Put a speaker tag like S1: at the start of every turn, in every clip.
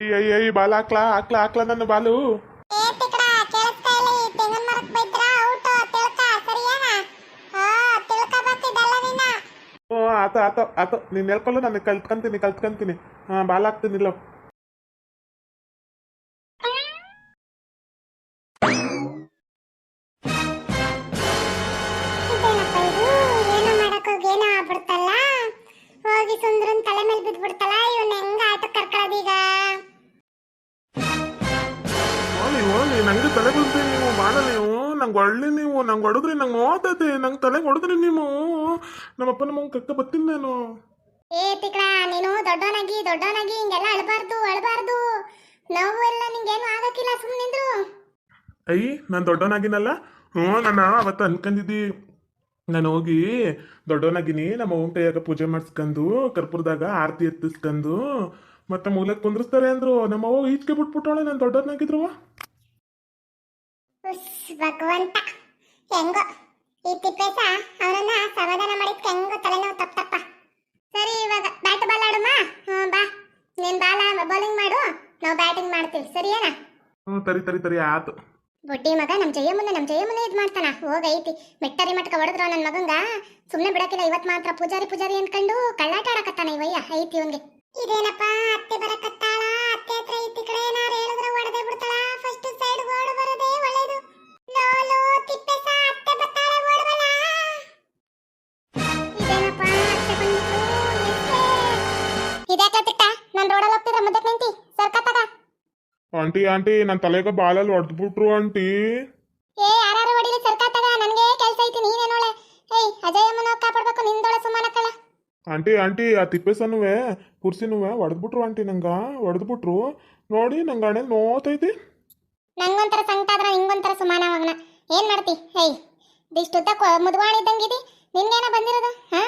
S1: ಅಯ್ಯ ಅಯ್ಯ ಬಾಲ ಹಾಕ್ಲಾ ಹಾಕ್ಲಾ ಹಾಕ್ಲಾ ನನ್ನ ಬಾಲು. ಆತ ಆತ ಆತ. ನೀನ್ ಹೇಳ್ಕೊಳ್ಳು ನಾನು ಕಲ್ತ್ಕೊಂತೀನಿ ಕಲ್ತ್ಕೊಂತೀನಿ. ಹಾ ಬಾಲ ಹಾಕ್ತೀನಿಲ್ಲ
S2: ಇಲ್ಲ. ಏನೋ ಮಾಡಕ್ ಹೋಗಿ ಏನೋ ಆಗ್ಬಿಡ್ತಲ್ಲ? ಹೋಗಿ ಸುಂದ್ರನ್ ತಲೆ ಮೇಲೆ ಬಿದ್ಬಿಡ್ತಲ್ಲ? ಇವನ್ ಹೆಂಗ
S1: ಬಂದ್ರಿ ನೀವು ಬಾಲ ನೀವು ನಂಗೆ ಒಳ್ಳೆ ನೀವು ನಂಗೆ ಹೊಡೆದ್ರಿ ನಂಗೆ ನೋತೈತೆ ನಂಗೆ ತಲೆಗೆ ಹೊಡೆದ್ರಿ ನೀವು. ನಮ್ಮಪ್ಪ ನಮ್ಮ ಕಕ್ಕ ಬತ್ತೀನಿ ನಾನು.
S2: ಏ ತಿಕಡ ನೀನು ದೊಡ್ಡವನಾಗಿ ದೊಡ್ಡವನಾಗಿ ಹಿಂಗೆಲ್ಲ ಅಳಬಾರ್ದು ಅಳಬಾರ್ದು. ನೋವು ಎಲ್ಲ ನಿಂಗೇನು ಆಗಕ್ಕಿಲ್ಲ ಸುಮ್ಮನಿದ್ರು
S1: ಅಯ್ಯ ನಾನು ದೊಡ್ಡವನಾಗಿನಲ್ಲ? ಹ್ಞೂ ನಾನು ಅವತ್ತು ಅನ್ಕೊಂಡಿದ್ದಿ ನಾನು ಹೋಗಿ ದೊಡ್ಡವನಾಗಿನಿ ನಮ್ಮ ಅವ್ವನ ಕೈಯಾಗ ಪೂಜೆ ಮಾಡಿಸ್ಕೊಂಡು ಕರ್ಪೂರದಾಗ ಆರತಿ ಎತ್ತಿಸ್ಕೊಂಡು ಮತ್ತೆ ಮೂಲಕ್ಕೆ ಕುಂದ್ರಿಸ್ತಾರೆ ಅಂದ್ರು. ನಮ್ಮ ಅವ್ವ ಈಚೆಗೆ ಬಿಟ್ಬಿಟ್ಟವಳೆ ನಾನು ದೊಡ್ಡವನಾಗಿದ್ರು
S2: ಭಗವಂತ. ಹೆಂಗೋ ಈ ತಿಪ್ಪೇಸ ಅವನನ್ನ ಸಮಾಧಾನ ಮಾಡಿದ್ ಹೆಂಗೋ ತಲೆನೋವು ತಪ್ಪ ತಪ್ಪ ಸರಿ ಇವಾಗ ಬ್ಯಾಟ್ ಬಾಲ್ ಆಡುಮಾ? ಹ್ಞೂ ಬಾ. ನೀನ್ ಬಾಲ ಬೌಲಿಂಗ್ ಮಾಡು. ನಾವು ಬ್ಯಾಟಿಂಗ್ ಮಾಡ್ತೀವಿ. ಸರಿಯೇನಾ?
S1: ಹ್ಞೂ ತರಿ ತರಿ ತರಿ ಆತು
S2: ಬುಡ್ಡಿ ಮಗ ನಮ್ ಜಯ ಮುಂದೆ ನಮ್ ಜಯ ಮುಂದೆ ಇದ್ ಮಾಡ್ತಾನ. ಹೋಗೈತಿ ಮೆಟ್ಟರಿ ಮಟ್ಕ ಹೊಡೆದ್ರು ನನ್ ಮಗಂಗ. ಸುಮ್ನೆ ಬಿಡಕಿಲ್ಲ ಇವತ್ ಮಾತ್ರ ಪೂಜಾರಿ ಪೂಜಾರಿ ಅನ್ಕೊಂಡು ಕಳ್ಳಾಟ ಆಡಕತ್ತಾನ ಇವಯ್ಯ ಐತಿ ಇವನ್ಗೆ ಇದೇನಪ್ಪ ಅತ್ತೆ ಬರಕತ್ತಾಳ? ಅತ್ತೆ ಹತ್ರ
S1: ಆಂಟಿ ಆಂಟಿ ನನ್ನ ತಲೆಗೆ ಬಾಲಲ್ಲಿ ಹೊಡೆದ್ಬಿಟ್ರು ಆಂಟಿ.
S2: ಏ ಯಾರು ಹೊಡಿಲಿ ಸರ್ಕಾತಾಗ ನನಗೆ ಕೆಲಸ ಐತಿ ನೀನೇನೋಳೆ? ಏಯ್ ಅಜಯಮ್ಮನ ಕಾಪಾಡ್ಬೇಕು ನಿಂದೊಳೆ ಸುಮ್ಮನಕ್ಕಲ್ಲ
S1: ಆಂಟಿ ಆಂಟಿ ಆ ತಿಪ್ಪೆಸನುವೆ ಪುರ್ಸಿನುವೆ ಹೊಡೆದ್ಬಿಟ್ರು ಆಂಟಿ ನಂಗೆ ಹೊಡೆದ್ಬಿಟ್ರು ನೋಡಿ ನಂಗೆ ಹಣೆ ನೋತೈತಿ
S2: ನಂಗೊಂಥರ ಸಂಕಟ ಆದ್ರೆ ನಿಂಗೊಂಥರ ಸುಮಾನ ಮಗನ. ಏನ್ ಮಾಡ್ತಿ? ಹೇಯ್ ದಿಷ್ಟುದ್ದ ಮುದ್ವಾಣಿದ್ದಂಗಿದಿ ನಿನ್ಗೇನ ಬಂದಿರೋದು? ಹಾ?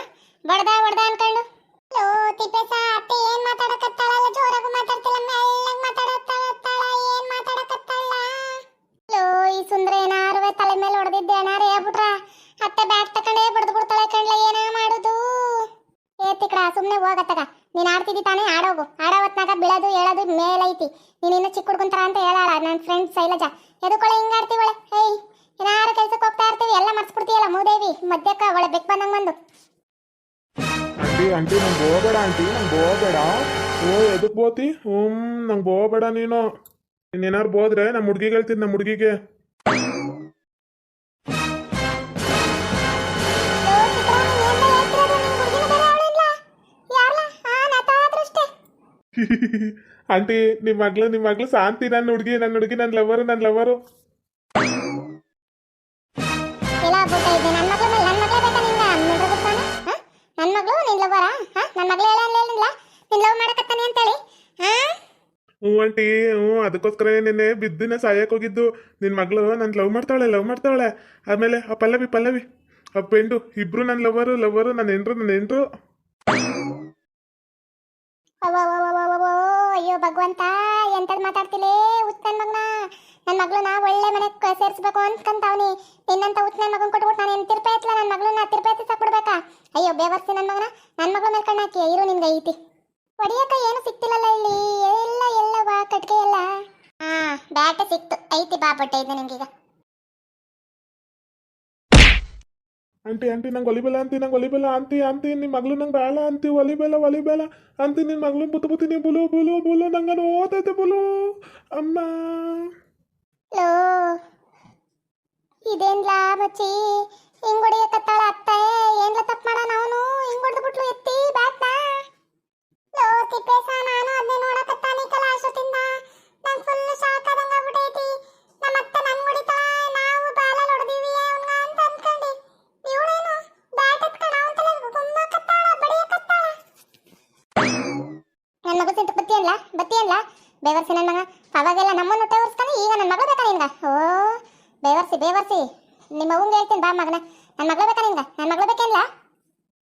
S2: ಬಡ್ದ ಬಡ್ದ ಅನ್ಕೊಂಡು? ಲೋ ತಿಪ್ಪೇಸ ಅತ್ತೆ ಏನ್ ಮಾತಾಡಕತ್ತಾಳಲ್ಲ? ಜೋರಾಗಿ ಮಾತಾಡ್ತಿಲ್ಲ ಮೆಲ್ಲಗ್ ಮಾತಾಡತ್ತಾಳ ಈ ಸುಂದ್ರ ಏನಾರು ತಲೆ ಮೇಲೆ ಹೊಡೆದಿದ್ದೆ ಏನಾರು ಹೇಳ್ಬಿಟ್ರ? ಅತ್ತೆ ಬ್ಯಾಟ್ ತಕೊಂಡೇ ಬಡ್ದು ಬಿಡ್ತಾಳೆ ಕಣ್ಲೆ, ಏನ ಮಾಡುದು? ಏ ತಿಕ್ಕಡ ಸುಮ್ನೆ ಹೋಗತ್ತಗ ನೀನ್ ಆಡ್ತಿದ್ದಿ ತಾನೇ, ಆಡೋಗು. ಆಡೋ ಹೊತ್ನಾಗ ಬೀಳೋದು, ಹೇಳೋದು ಮೇಲೈತಿ. ನೀನ್ ಇನ್ನು ಚಿಕ್ಕ ಹುಡ್ಕೊಂತಾರ ಅಂತ ಹೇಳಾರ ನನ್ನ ಫ್ರೆಂಡ್ ಶೈಲಜಾ. ಎದಕ್ಕೊಳೆ ಹಿಂಗ ಆಡ್ತೀವಳೆ? ಏಯ್, ಏನಾರು ಕೆಲ್ಸಕ್ಕೆ ಹೋಗ್ತಾ ಇರ್ತೀವಿ, ಎಲ್ಲ ಮರ್ಸ್ಬಿಡ್ತೀಯಲ್ಲ ಮೂದೇವಿ. ಮಧ್ಯಕ್ಕ ಒಳ್ಳೆ ಬೆಕ್ ಬಂದಂಗ ಬಂದು.
S1: ಆಂಟಿ ಆಂಟಿ, ನಂಗೆ ಹೋಗಬೇಡ, ಆಂಟಿ, ನಂಗೆ ಹೋಗಬೇಡ. ಓ ಎದಕ್ಕೆ ಬೋತಿ? ಹ್ಞೂ ನಂಗೆ ಹೋಗಬೇಡ ನೀನು. ನೀನೇನಾರು ಹೋದ್ರೆ ನಮ್ಮ ಹುಡುಗಿಗೆ ಹೇಳ್ತೀನಿ ನಮ್ಮ ಹುಡುಗಿಗೆ. ಆಂಟಿ ನಿಮ್ಮ ಮಗ್ಳು ನಿಮ್ಮ ಮಗ್ಳು ಶಾಂತಿ ನನ್ನ ಹುಡುಗಿ ನನ್ನ ಹುಡುಗಿ ನನ್ನ ಲವರು ನನ್ನ ಲವರು
S2: ನನ್ನ ಮಗಳ ನಿನ್ ಲವರ ನನ್ನ ಮಗಳು ಹೇಳ ನಿನ್ ಲವ್ ಮಾಡಕತ್ತಾನೆ ಅಂತೇಳಿ? ಹಾ?
S1: ಹ್ಞೂ ಆಂಟಿ, ಹ್ಞೂ ಅದಕ್ಕೋಸ್ಕರ ನಿನ್ನೆ ಬಿದ್ದಿನ ಸಾಯಕ್ಕೆ ಹೋಗಿದ್ದು. ನಿನ್ನ ಮಗಳು ನಾನು ಲವ್ ಮಾಡ್ತಾಳೆ ಲವ್ ಮಾಡ್ತಾಳೆ. ಆಮೇಲೆ ಆ ಪಲ್ಲವಿ ಪಲ್ಲವಿ. ಆ ಪೆಂಡು, ಇಬ್ರು ನನ್ನ ಲವರು ಲವರು ನನ್ನ ಎಂಟ್ರು ನನ್ನ
S2: ಎಂಟ್ರು ಅಯ್ಯೋ, ಭಗವಂತ, ಎಂತದ್ ಮಾತಾಡ್ತಿಲೇ ಹುಚ್ಚ ನನ್ ನನ್ನ ನನ್ನ ನಾ ಒಳ್ಳೆ ಮನೆಗೆ ಸೇರಿಸ್ಬೇಕು ಅನ್ಕಂತಾವ್ನಿ ನಿನ್ನಂತ ಉತ್ತನ್ ಮಗನ್ ಕೊಟ್ಬಿಟ್ಟು ನಾನು ತಿರ್ಪೆ ಎತ್ತಲ ನನ್ನ ಮಗಳನ್ನ ತಿರ್ಪೆ ಎತ್ತಿ ಸಾಕ್ಬಿಡ್ಬೇಕಾ? ಅಯ್ಯೋ, ಬೇವರ್ಸಿ ನನ್ನ ಮಗನ. ನನ್ನ ಮಗಳ ಮೇಲೆ ಕಣ್ಣಾಕಿ. ಇರು ನಿನ್ಗೆ ಐತಿ ಹೊಡಿಯಕ ಏನು ಸಿಕ್ತಿಲ್ಲಲ್ಲ ಇಲ್ಲಿ. ಎಲ್ಲ ಎಲ್ಲ ಬಾ ಕಟ್ಗೆ ಎಲ್ಲ. ಹಾ ಬ್ಯಾಟ ಸಿಕ್ತು. ಐತಿ ಬಾ ಬಟ್ಟೆ ಇದೆ ನಿಮ್ಗೀಗ
S1: ಆಂಟಿ ಆಂಟಿ ನಂಗೆ ಒಲಿಬೇಲ ಅಂತಿ ನಂಗೆ ಒಲಿಬೇಲ ಅಂತಿ ಅಂತಿ ನಿಮ್ಮ ಮಗಳು ನಂಗೆ ಬೇಡ ಅಂತಿ ಒಲಿಬೇಲ ಒಲಿಬೇಲ ಅಂತಿ ನಿನ್ನ ಮಗಳು ಬುತ್ತು ಬುತ್ತೀನಿ ಬುಲು ಬುಲು ಬುಲು ನಂಗೆ ಓದೈತೆ ಬುಲು. ಅಮ್ಮ.
S2: ಲೋ. ಇದೇನ್ಲಾ ಬಚ್ಚಿ ಹಿಂಗ್ ಹೊಡಿಯಕತ್ತಾಳ ಅತ್ತೆ. ಏನ್ಲ ತಪ್ಪ ಮಾಡೋಣ ಅವನು? ಹಿಂಗ್ ಹೊಡೆದು ಬಿಟ್ಲು ಎತ್ತಿ ಬ್ಯಾಟ್ನ? ನನ್ನ ಮಗ ಸಿಟ್ಟು ಬತ್ತಿ ಅಲ್ಲ ಬತ್ತಿ ಅಲ್ಲ. ಬೇವರ್ಸಿ ನನ್ನ ಮಗ. ಅವಾಗೆಲ್ಲ ನಮ್ಮನ್ನು ಹೊಟ್ಟೆ ಉರ್ಸ್ತಾನೆ ಈಗ ನನ್ನ ಮಗಳು ಬೇಕಾ ನಿನ್ಗ? ಓ ಬೇವರ್ಸಿ ಬೇವರ್ಸಿ. ನಿಮ್ಮ ಹೇಳ್ತೀನಿ ಬಾ ಮಗನ. ನನ್ನ ಮಗಳು ಬೇಕಾ ನಿನ್ಗ? ನನ್ನ ಮಗಳು ಬೇಕೇನಿಲ್ಲ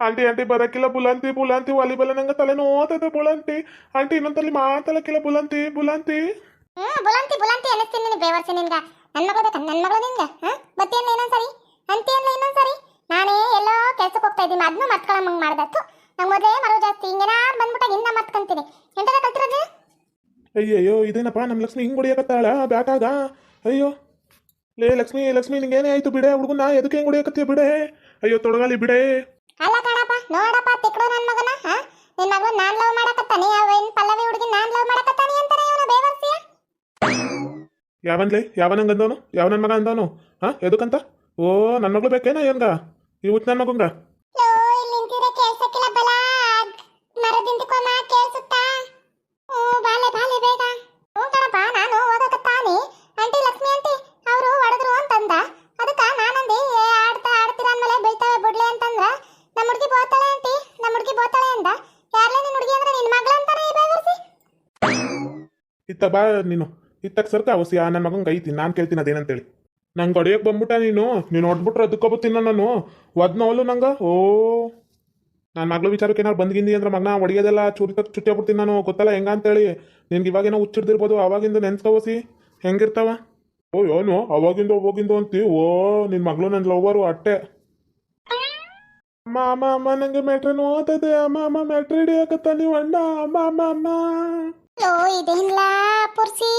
S1: ಆಂಟಿ ಆಂಟಿ ಬರಕ್ಕಿಲ್ಲ ಬುಲಂತಿ ಬುಲಂತಿ ವಾಲಿಬಾಲ್ ನಂಗೆ ತಲೆ ನೋತದೆ ಬುಲಂತಿ. ಆಂಟಿ ಇನ್ನೊಂದಲ್ಲಿ ಮಾತಾಡಕ್ಕಿಲ್ಲ ಬುಲಂತಿ ಬುಲಂತಿ.
S2: ಹ್ಮ್ ಬುಲಂತಿ ಬುಲಂತಿ ಅನ್ನಿಸ್ತೀನಿ ನೀನು ಬೇವರ್ಸಿ ನಿನ್ಗ. ನನ್ನ ಮಗಳು ಬೇಕಾ ನನ್ನ ಮಗಳು ನಿನ್ಗ? ಹಾ? ಬತ್ತಿ ಅಲ್ಲ ಇನ್ನೊಂದ್ಸರಿ? ಅಂತಿ ಇನ್ನೊಂದ ಇನ್ನೊಂದ್ಸರಿ? ನಾನೇ ಎಲ್ಲೋ ಕೆಲ್ಸಕ್ಕೆ ಹೋಗ್ತಾ ಇದ್ದೀನಿ ಅದನ್ನು ಮತ್ಕೊಳಂಗ್ ಮಾಡ್ದತ್ತು ನಂಗೆ ಮೊದಲೇ ಮರು ಜಾಸ್ತಿ ಹಿಂಗೇನಾರು ಬಂದ್ಬಿಟ್ಟಾಗ ಇನ್ನ ಮತ್ಕೊಂತೀನಿ. ಎಂಟದ ಕಲ್ತಿರೋದು?
S1: ಅಯ್ಯಯ್ಯೋ ಇದೇನಪ್ಪ ನಮ್ಮ ಲಕ್ಷ್ಮಿ ಹಿಂಗೆ ಹೊಡಿಯಕತ್ತಾಳ? ಬ್ಯಾಟಾಗ? ಅಯ್ಯೋ. ಲೇ ಲಕ್ಷ್ಮಿ ಲಕ್ಷ್ಮಿ ನಿಂಗೇನೇ ಆಯ್ತು ಬಿಡೆ ಹುಡುಗನ ಎದಕ್ಕೆ ಹಿಂಗ ಹೊಡಿಯಕತ್ತೀಯ ಬಿಡೆ? ಅಯ್ಯೋ ತೊಡಗಾಲಿ ಬಿಡೆ.
S2: ನೋಡಪ್ಪ ತಿಕ್ಕೋ ನನ್ನ ಮಗನ, ಹಾ? ನಿನ್ನ ಮಗಳು ನಾನ್ ಲವ್ ಮಾಡಕತ್ತಾನೆ ಅವನ್ ಪಲ್ಲವಿ ಹುಡುಗಿ ನಾನ್ ಲವ್ ಮಾಡಕತ್ತಾನೆ ಅಂತಾರೆ ಇವನು ಬೇವರ್ಸಿಯ?
S1: ಯಾವನ್ಲೇ ಯಾವನಂಗ ಅಂದವನು ಯಾವ ನನ್ನ ಮಗ ಅಂದವನು? ಹಾ, ಎದಕ್ಕಂತ? ಓ ನನ್ನ ಮಗಳು ಬೇಕೇನ ಏನ್ಗ ಇವತ್ತು ನನ್ನ ಮಗಂಗ
S2: ಲೋ ಇಲ್ಲಿ ನಿಂತಿದ್ರೆ ಕೇಳ್ಸಕ್ಕಿಲ್ಲ ಬಲ ಮರದಿಂದಕ್ಕೊಮ್ಮ ಕೇಳಿಸುತ್ತಾ ಹ್ಞೂ ಬಾಲೆ ಬಾಲೆ ಬೇಗ ಹ್ಞೂ ಕಣಪ್ಪ ನಾನು ಓದಕತ್ತಾನೆ ಆಂಟಿ ಲಕ್ಷ್ಮಿ ಆಂಟಿ ಅವರು ಹೊಡೆದ್ರು ಅಂತಂದ ಅದಕ್ಕ ನಾನಂದಿ ಏ, ಆಡ್ತಾ ಆಡ್ತೀರ ಅಂದ್ಮೇಲೆ ಬೀಳ್ತಾವೆ ಬಿಡ್ಲಿ ಅಂತಂದ್ರ ನಮ್ಮ ಹುಡುಗಿ ಬೋತಾಳೆ ಆಂಟಿ ನಮ್ಮ ಹುಡುಗಿ ಬೋತಾಳೆ ಅಂದ ಯಾರ್ಲೇ ನಿನ್ನ ಹುಡುಗಿ ಅಂದ್ರೆ ನಿನ್ನ ಮಗಳು ಅಂತಾನೆ ಈ ಬೇವರ್ಸಿ
S1: ಇತ್ತ ಬಾ ನೀನು. ಇತ್ತಕ್ಕೆ ಸರ್ಕ ಆ ನನ್ನ ಮಗಂಗೆ ಐತಿ ನಾನು ಕೇಳ್ತೀನಿ ಅದೇನಂತೇಳಿ. ನಂಗೆ ಒಡೆಯಕ್ಕೆ ಬಂದ್ಬಿಟ್ಟ ನೀನು. ನೀನು ಹೊಡ್ಬಿಟ್ರೆ ಅದಕ್ಕೊಬತ್ತೀನಿ ನಾನು ಒದ್ನವಲ್ಲು ನಂಗೆ? ಓ. ನನ್ನ ಮಗಳು ವಿಚಾರಕ್ಕೆ ಏನಾರು ಬಂದ್ಗಿಂದಿ ಅಂದ್ರೆ ಮಗನ ತಕ್ಕ ಚುಟ್ಟಿ ಬಿಡ್ತೀನಿ ನಾನು. ಗೊತ್ತಲ್ಲ ಹೆಂಗ ಅಂತೇಳಿ. ನಿನ್ಗೆ ಇವಾಗೇನೋ ಹುಚ್ಚಿಡ್ದಿರ್ಬೋದು, ಅವಾಗಿಂದ ನೆನ್ಸ್ಕೋಸಿ ಹೆಂಗಿರ್ತಾವ? ಓ, ಏನು? ಅವಾಗಿಂದ, ಹೋಗಿಂದು ಅಂತಿ? ಓ ನಿನ್ನ ಮಗಳು ನನ್ನ ಲವರು ಅಟ್ಟೆ. ಅಮ್ಮ ಅಮ್ಮ ಅಮ್ಮ ನಂಗೆ ಮೆಟ್ರಿ ನೋತದೆ ಅಮ್ಮ ಅಮ್ಮ ಮೆಟ್ರಿ ಹಿಡಿಯಾಕತ್ತ ನೀವು ಅಣ್ಣ? ಅಮ್ಮ ಅಮ್ಮ ಅಮ್ಮ.
S2: ಲೋ ಇದೇನಿಲ್ಲ ಪುರ್ಸಿ?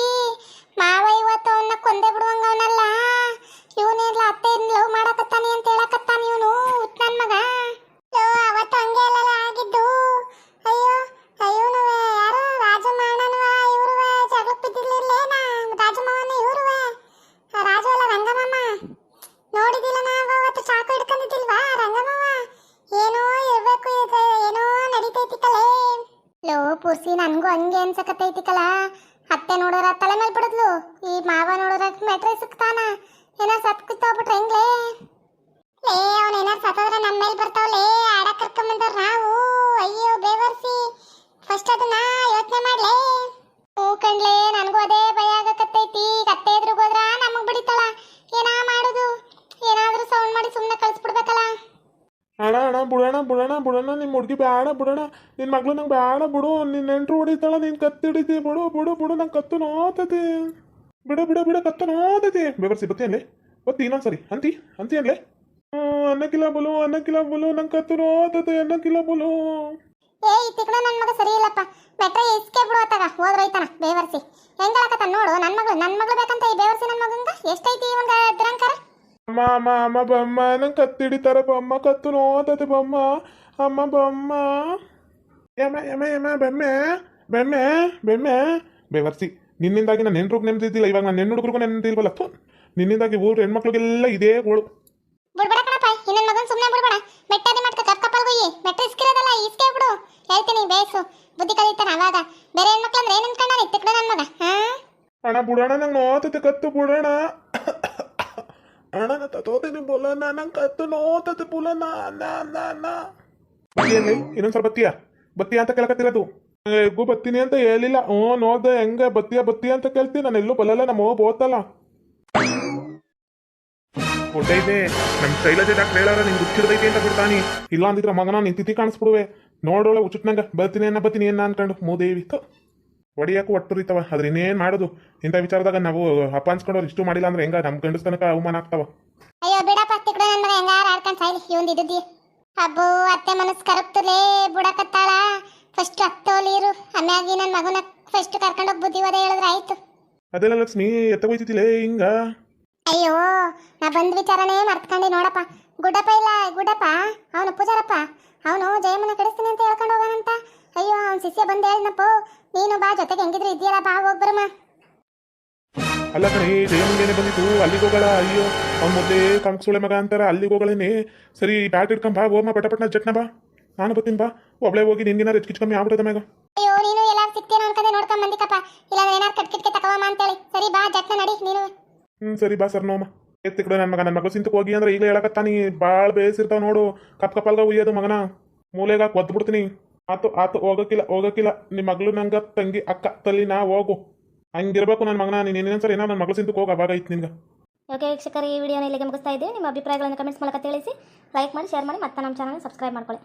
S2: ಮಾವ ಇವತ್ತು ಅವನ್ನ ಕೊಂದೆ ಬಿಡುವಂಗ ಅವನಲ್ಲ. ಇವನೇನ್ಲ ಅತ್ತೆ ಲವ್ ಮಾಡಕತ್ತಾನೆ ಅಂತ ಹೇಳಕತ್ತಾನ ಇವನು ನನ್ ಮಗ ಲೋ ಅವತ್ತು ಹಂಗೆ ಅಲ್ಲಲ್ಲ ಆಗಿದ್ದು ಅಯ್ಯೋ ಅಯ್ಯೋನು ಯಾರು ರಾಜಮಾಣನವ ಇವ್ರುವ ಜಗಳ ಬಿದ್ದಿರ್ಲಿರ್ಲೇನ ರಾಜಮಾವನ ಇವ್ರುವ ರಾಜು ಅಲ್ಲ ರಂಗಮಮ್ಮ ನೋಡಿದಿಲ್ಲ ನಾವು ಅವತ್ತು ಚಾಕು ಹಿಡ್ಕೊಂಡಿದ್ದಿಲ್ವಾ ರಂಗಮವ್ವ ಏನೋ ಇರ್ಬೇಕು ಇದು ಏನೋ ನಡೀತೈತಿ ಕಲೇ ಲೋ ಪುರ್ಸಿ ನನಗೂ ಹಂಗೆ ಅನ್ಸಕತ್ತೈತಿ ಕಲ ಅತ್ತೆ ನೋಡೋರ ತಲೆ ಮೇಲೆ ಬಿಡದ್ಲು. ಈ ಮಾವ ನೋಡೋರ ಮೆಟ್ರಿ ಸಿಕ್ತಾನ. ಏನೋ ಸತ್ ಕಿತ್ತೋಗ್ಬಿಟ್ರೆ ಹೆಂಗ್ಲೇ? ಲೇ, ಅವ್ನ ಏನಾರ ಸತ್ತೋದ್ರೆ ನಮ್ಮ ಮೇಲೆ ಬರ್ತಾವಲೇ. ಆಡ ಕರ್ಕೊಂಬಂದವ್ರ ನಾವು ಅಯ್ಯೋ, ಬೇವರ್ಸಿ. ಫಸ್ಟ್ ಅದನ್ನ ಯೋಚನೆ ಮಾಡ್ಲೇ. ಓ ಕಣ್ಲೇ, ನನಗೂ ಅದೇ ಭಯ ಆಗಕತ್ತೈತಿ. ಅತ್ತೆ ಎದುರುಗ್ ಹೋದ್ರ ನಮಗ್ ಬಿಡಿತಾಳ ಏನಾ ಮಾಡುದು ಏನಾದ್ರೂ ಸೌಂಡ್ ಮಾಡಿ ಸುಮ್ಮನೆ ಕಳಿಸ್ಬಿಡ್ಬೇಕಲ್ಲ
S1: ಅಣ್ಣ ಅಣ್ಣ, ಬಿಡೋಣ ಬಿಡೋಣ ಬಿಡೋಣ ನಿಮ್ಮ ಹುಡುಗಿ ಬೇಡ, ಬಿಡೋಣ. ನಿನ್ನ ಮಗಳು ನಂಗೆ ಬೇಡ, ಬಿಡು. ನಿನ್ನ ನೆಂಟ್ರು ಹೊಡಿತಾಳ, ನೀನು ಕತ್ತಿ ಹಿಡಿತಿ. ಬಿಡು ಬಿಡು ಬಿಡು, ನಂಗೆ ಕತ್ತು ನೋತತಿ. ಬಿಡು ಬಿಡು ಬಿಡು, ಕತ್ತು ನೋತತಿ. ಬೇಬರ್ಸಿ, ಬತ್ತಿ ಅಲ್ಲೇ ಬತ್ತಿ ಇನ್ನೊಂದ್ಸರಿ. ಅಂತಿ ಅಂತಿ ಅಲ್ಲೇ ಹ್ಞೂ, ಅನ್ನಕ್ಕಿಲ್ಲ ಬೋಲು ಅನ್ನಕ್ಕಿಲ್ಲ ಬೋಲು, ನಂಗೆ ಕತ್ತು ನೋತತಿ. ಅನ್ನಕ್ಕಿಲ್ಲ ಬೋಲು.
S2: ಏ, ಈ ತಿಕ್ಕಣ ನನ್ನ ಮಗ ಸರಿ ಇಲ್ಲಪ್ಪ. ಬೆಟ್ರೆ ಇಸ್ಕೆ ಬಿಡು ಅತ್ತಾಗ. ಹೋದ್ರೈತನ ಬೇವರ್ಸಿ ಹೆಂಗಳಕತ್ತ ನೋಡು. ನನ್ನ ಮಗಳು ನನ್ನ ಮಗಳು ಬೇಕಂತ ಈ ಬೇವರ್ಸಿ ನನ್ನ ಮಗಂಗ? ಎಷ್ಟೈತಿ ಇವಂಗ
S1: ಅಮ್ಮ ಅಮ್ಮ ಅಮ್ಮ ಬಮ್ಮ ನಂಗೆ ಕತ್ತಿಡಿ ಹಿಡಿತಾರೆ ಬಮ್ಮ ಕತ್ತು ನೋತತಿ ಬಮ್ಮ. ಅಮ್ಮ ಬಮ್ಮ. ಯಮ ಯಮ ಯಮ ಬೆಮ್ಮೆ ಬೆಮ್ಮೆ ಬೆಮ್ಮೆ. ಬೆವರ್ಸಿ ನಿನ್ನಿಂದಾಗಿ ನಾನು ನೆನ್ರುಗ್ ನೆಮ್ಮದಿದ್ದಿಲ್ಲ ಇವಾಗ ನಾನು ಹೆಣ್ಣು ಹುಡುಗರಿಗೂ ನೆಮ್ಮದಿಲ್ವಲ್ಲ ಥು ನಿನ್ನಿಂದಾಗಿ ಊರು ಹೆಣ್ಮಕ್ಳಿಗೆಲ್ಲ ಇದೇ ಗೋಳು.
S2: ಬಿಡ್ಬೇಡ ಕಣಪ್ಪ ಇನ್ನೊಂದು ಮಗನ್ ಸುಮ್ಮನೆ ಬಿಡ್ಬೇಡ. ಮೆಟ್ಟದಿ ಮಾಡ್ಕ ಕಪ್ ಕಪ್ಪಲ್ಗೊಯ್ಯಿ ಮೆಟ್ರ ಇಸ್ಕಿರೋದಲ್ಲ ಇಸ್ಕೆ ಬಿಡು. ಹೇಳ್ತೀನಿ ಬೇಸು. ಬುದ್ಧಿ ಕಲಿತಾನ ಅವಾಗ. ಬೇರೆ ಹೆಣ್ಮಕ್ಳು ಅಂದ್ರೆ ಏನ್ ಅನ್ಕೊಂಡ ತಿಕ್ಕಡ ನನ್ನ ಮಗ ಹಾ?
S1: ಅಣ್ಣ ಬುಡಣ ನಂಗೆ ನೋತತಿ ಕತ್ತು ಬುಡಣ. ಅಣ್ಣ ಬೋಲ ತೋತೀನಿ ಬುಲನ ನಂಗೆ ಕತ್ತು ನೋತತಿ ಬುಲನ ಬತ್ತಿಯಲ್ಲಿ? ಇನ್ನೊಂದು ಸ್ವಲ್ಪ ಬತ್ತಿಯ? ಬತ್ತಿಯ ಅಂತ ಕೇಳಕತ್ತಿರೋದು. ಎಗ್ಗು ಬತ್ತೀನಿ ಅಂತ ಹೇಳಿಲ್ಲ. ಹ್ಞೂ, ನೋಡ್ದೆ, ಹೆಂಗೆ ಬತ್ತಿಯಾ, ಬತ್ತಿಯ ಅಂತ ಕೇಳ್ತೀನಿ ನಾನು ಎಲ್ಲೂ ಬಲ್ಲಲ್ಲ, ನಮ್ಮ ಹೋಗಿ ಬೋತಲ್ಲ. ಹೊಟ್ಟೈತೆ ನಮ್ಮ ಶೈಲಜೆ ಡಾಕ್ಟರ್ ಹೇಳಾರ, ನಿಂಗೆ ಹುಚ್ಚಿಡ್ದೈತೆ ಅಂತ ಬಿಡ್ತಾನಿ ಇಲ್ಲ ಅಂದಿದ್ರ ಮಗನ ನಿಂತಿತಿ ಕಾಣಿಸ್ಬಿಡುವೆ. ನೋಡೋಳೆ ಹುಚ್ಚುಟ್ನಂಗ ಬರ್ತೀನಿ ಅನ್ನ, ಬತ್ತೀನಿ ಅನ್ನ ಅನ್ಕೊಂಡು, ಮೂದೇವಿ. ತ ಒಟ್ಟು ರೀತವ. ಆದ್ರೆ ಇನ್ನೇನು ಮಾಡೋದು? ಇಂಥ ವಿಚಾರದಾಗ ನಾವು ಅಪ್ಪ ಅನ್ಸ್ಕೊಂಡವ್ರು ಇಷ್ಟು ಮಾಡಿಲ್ಲ ಅಂದ್ರೆ ಹೆಂಗ? ನಮ್ಮ ಗಂಡಸ್ ತನಕ ಅವಮಾನ ಆಗ್ತಾವ.
S2: ಅಯ್ಯೋ ಬಿಡಪ್ಪ ತಿಕ್ಕಡ ನನ್ನ ಮಗ. ಹೆಂಗಾರ ಆಡ್ಕೊಂಡ್ ಸಾಯ್ಲಿ. ಇವಂದು ಇದ್ದಿ ಅಬ್ಬೋ ಅತ್ತೆ ಮನಸ್ ಕರಪ್ತಲೇ ಬುಡಕತ್ತಾಳ. ಫಸ್ಟ್ ಅತ್ತೋಲಿರು ಆಮ್ಯಾಗಿ ನನ್ನ ಮಗನ ಫಸ್ಟ್ ಕರ್ಕೊಂಡೋಗಿ ಬುದ್ಧಿವಾದ ಹೇಳಿದ್ರೆ ಆಯ್ತು.
S1: ಅದೆಲ್ಲ ಲಕ್ಷ್ಮಿ ಎತ್ತಗೋಯ್ತಿತಿಲೇ ಹಿಂಗ?
S2: ಅಯ್ಯೋ ನಾ ಬಂದ ವಿಚಾರನೇ ಮರ್ತ್ಕೊಂಡಿ ನೋಡಪ್ಪ. ಗುಡ್ಡಪ್ಪ ಇಲ್ಲ ಗುಡ್ಡಪ್ಪ. ಅವನು ಪೂಜಾರಪ್ಪ. ಅವನು ಜಯಮನ ಕಡಿಸ್ತೀನಿ ಅಂತ ಹೇಳ್ಕೊಂಡು ಹೋಗೋಣಂತ ಅಯ್ಯೋ ಅವ್ನ ಶಿಷ್ಯ ಬಂದ ಹೇಳಿನಪ್ಪ ನೀನು ಬಾ ಜೊತೆಗೆ ಹೆಂಗಿದ್ರು ಇದೆಯಲ್ಲ ಬಾ ಹೋಗ್ಬರಮ್ಮ
S1: ಅಲ್ಲ ಕಣೆ ಜಯಮ್ಮಂಗೇನೆ ಬಂದಿತ್ತು ಅಲ್ಲಿಗೆ ಹೋಗಳ ಅಯ್ಯೋ. ಅವ್ನ ಮೊದಲೇ ಕಂಕ್ಸುಳೆ ಮಗ ಅಂತಾರ ಅಲ್ಲಿಗೆ ಹೋಗಳೇನೆ ಸರಿ ಬ್ಯಾಟ್ ಇಟ್ಕೊಂಡ್ ಬಾ ಓಮ ಪಟ ಪಟ್ನ ಜಟ್ನ ಬಾ. ನಾನು ಬರ್ತೀನಿ ಬಾ. ಒಬ್ಳೆ ಹೋಗಿ ನಿನ್ಗೇನಾರು ಹೆಚ್ಚು ಕಮ್ಮಿ ಆಗ್ಬಿಡುತ್ತೆ ಮ್ಯಾಗ.
S2: ಅಯ್ಯೋ ನೀನು ಎಲ್ಲಾರು ಸಿಗ್ತೇನೋ ಅನ್ಕೊಂಡೆ ನೋಡ್ಕೊಂಡ್ ಬಂದಿಕಪ್ಪ. ಇಲ್ಲ ಏನಾರು ಕಟ್ಕಿಟ್ಕೆ ತಕವಮ್ಮ ಅಂತೇಳಿ. ಸರಿ ಬಾ ಜಟ್ನ ನಡಿ ನೀನು.
S1: ಹ್ಮ್ ಸರಿ ಬಾ ಸರ್ ನೋಮ ಎತ್ತಿ ಕಡೆ ನನ್ನ ಮಗ ನನ್ನ ಮಗಳು ಸಿಂತಕ್ಕೆ ಹೋಗಿ ಅಂದ್ರೆ ಈಗಲೇ ಹೇಳಕತ್ತಾನಿ ಭಾಳ ಬೇಸಿರ್ತಾವ ನೋಡು. ಕಪ್ ಕಪ್ಪಲ್ಗ ಉಯ್ಯೋದು ಮಗನ. ಮೂಲೆಗ ಕೊದ್ದು ಬಿಡ್ತೀನಿ ಆತು ಆತು, ಹೋಗಕ್ಕಿಲ್ಲ ಹೋಗಕ್ಕಿಲ್ಲ. ನಿಮ್ಮ ಮಗಳು ನಂಗೆ ತಂಗಿ, ಅಕ್ಕ ತಲ್ಲಿ ನಾ ಹೋಗು. ಹಂಗಿರ್ಬೇಕು ನನ್ನ ಮಗನ, ನೀನು ಇನ್ನೊಂದ್ಸರಿ ಏನೋ ನನ್ನ ಮಗಳು ಸಿಂತಕ್ಕೆ ಹೋಗಿ, ಅವಾಗ ಐತೆ ನಿನ್ಗೆ.
S3: ಓಕೆ, ವೀಕ್ಷಕರು, ಈ ವಿಡಿಯೋನ ಇಲ್ಲಿಗೆ ಮುಗಿಸ್ತಾ ಇದ್ದೀವಿ. ನಿಮ್ಮ ಅಭಿಪ್ರಾಯಗಳನ್ನು ಕಮೆಂಟ್ಸ್ ಮೂಲಕ ತಿಳಿಸಿ. ಲೈಕ್ ಮಾಡಿ, ಶೇರ್ ಮಾಡಿ, ಮತ್ತೆ ನಮ್ಮ ಚಾನಲ್ ಸಬ್ಸ್ಕ್ರೈಬ್ ಮಾಡ್ಕೊಳ್ಳಿ.